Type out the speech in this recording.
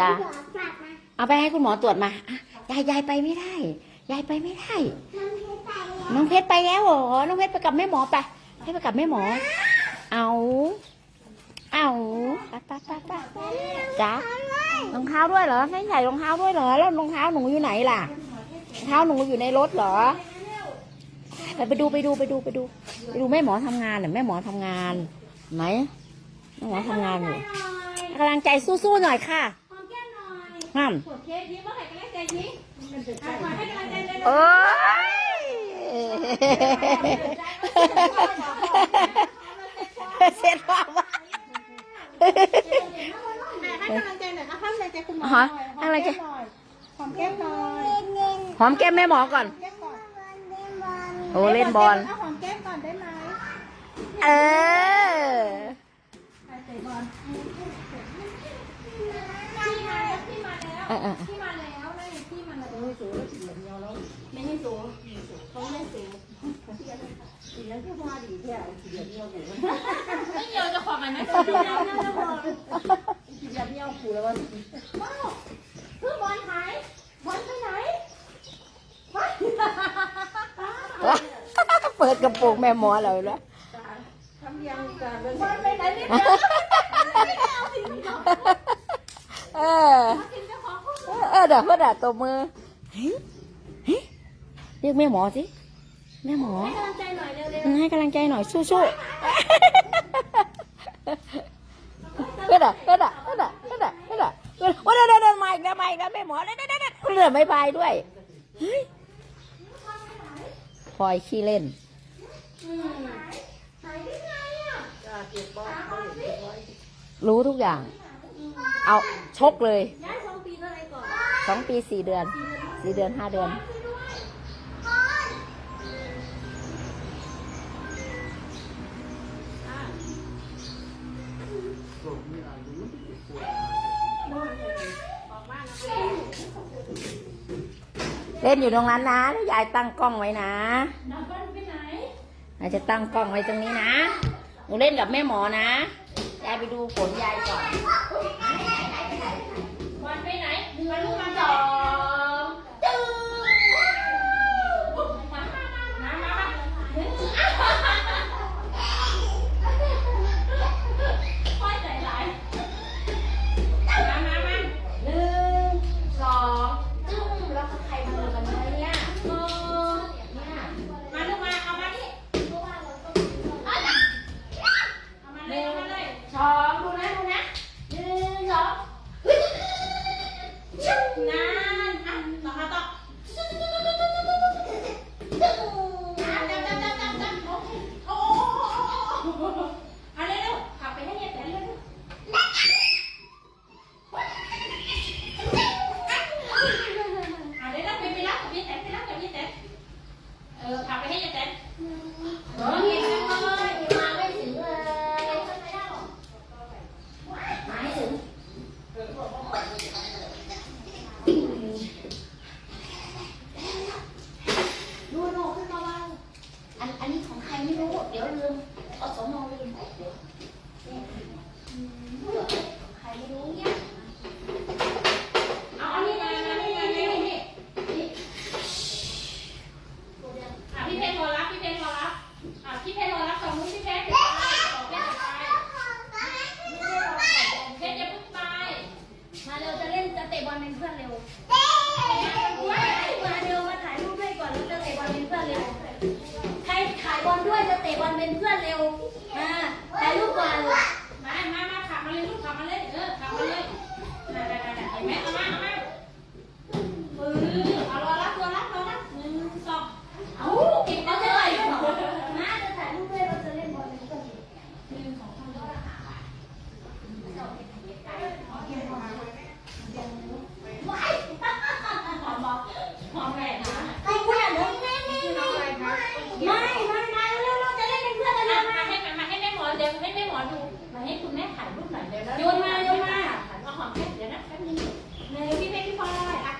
จ้ะหมอฝากมาเอาไปให้คุณหมอตรวจมาอะยายยายไปไม่ได้ ยายไปไม่ได้น้องเพชรไปแล้วน้องเพชรไปแล้วเหรอ น้องเพชรไปกับแม่หมอไป ให้ไปกับแม่หมอ เอา เอาไปไปไปไปจ้ารองเท้าด้วยเหรอให้ใส่รองเท้าด้วยเหรอ แล้วรองเท้าหนูอยู่ไหนล่ะรองเท้าหนูอยู่ในรถเหรอ ไปไปดูไปดูไปดูไปดู ไปดูแม่หมอทำงานเหรอแม่หมอทำงานไหมแม่หมอทำงานอยู่ให้กำลังใจสู้ๆหน่อยค่ะ หอมแก้มหน่อยห้ามปวดเค้กยิ้มว่าใครก็ได้ใจยิ้มอะขอให้กำลังใจเลยโอ้ยเสร็จแล้ววะให้กำลังใจหน่อยค่ะให้กำลังใจคุณหมอฮะหน่อยให้กำลังใจหอมแก้มหน่อยหอมแก้มแม่หมอก่อนแก้มก่อนโอ้เล่นบอลเอาหอมแก้มก่อนได้ไหมเออ เตะบอลพี่มาแล้วพี่ อ่าอ่าที่มาแล้วนั่นที่มาแล้วโอ้ยสูงแล้วไม่ให้สูงเขาไม่สูงสีเหลืองที่พอดีแค่สีเหลืองเดียวหูไม่เดียวจะขอมันนะสีเหลืองน่าจะพอสีเหลืองเดียวขู่แล้วว่าว้าวเพื่อบอลหายบอลไปไหนเปิดกระโปรงแม่หมอเลยแล้วทำยังกันบอลไปไหนไม่เจอไม่เอาสิมันก่อน เออ ถึงจะขอพูด เออเดี๋ยวเพื่อนตบมือเฮ้ยเฮ้ยเรียกแม่หมอสิแม่หมอ ให้กำลังใจหน่อยเร็วให้กำลังใจหน่อยสู้ๆเพื่อนอะเพื่อนอะเพื่อนอะเพื่อนอะเพื่อนอะเพื่อนโอ้เดินเดินเดินมาอีกแล้วมาอีกแล้วแม่หมอเดินเดินเดินเดินเดินไม่บายด้วยเฮ้ยพลอยขี้เล่นๆอืมหายได้ไงอะรู้ทุกอย่าง เอาชกเลย สองปีสี่เดือนสี่เดือนห้าเดือน เล่นอยู่ตรงนั้นนะแล้วยายตั้งกล้องไว้นะน้ำบ้านไปไหนยายจะตั้งกล้องไว้ตรงนี้นะ หนูเล่นกับแม่หมอนะ ยายไปดูผลยายก่อน ของใครไม่รู้ เดี๋ยวลืมอสมลืมไปเดี๋ยวเนี่ยของใครไม่รู้เนี่ยเอาอันนี้มานี่นี่นี่นี่นี่นี่อะพี่เพชรรอรับพี่เพชรรอรับอะพี่เพชรรอรับสองมือพี่เพชรไปสองเพชรไปเพชรอย่าเพิ่งไปมาเร็วจะเล่นจะเตะบอลเป็นเพื่อนเร็ว อดูมาให้คุณแม่ถ่ายรูปหน่อยเดี๋ยวแล้โยนมาโยนมา ถ่ายมาหอมแค่เดี๋ยวนะแป๊บนึงเนยพี่เพ็กพี่ฟอยอะ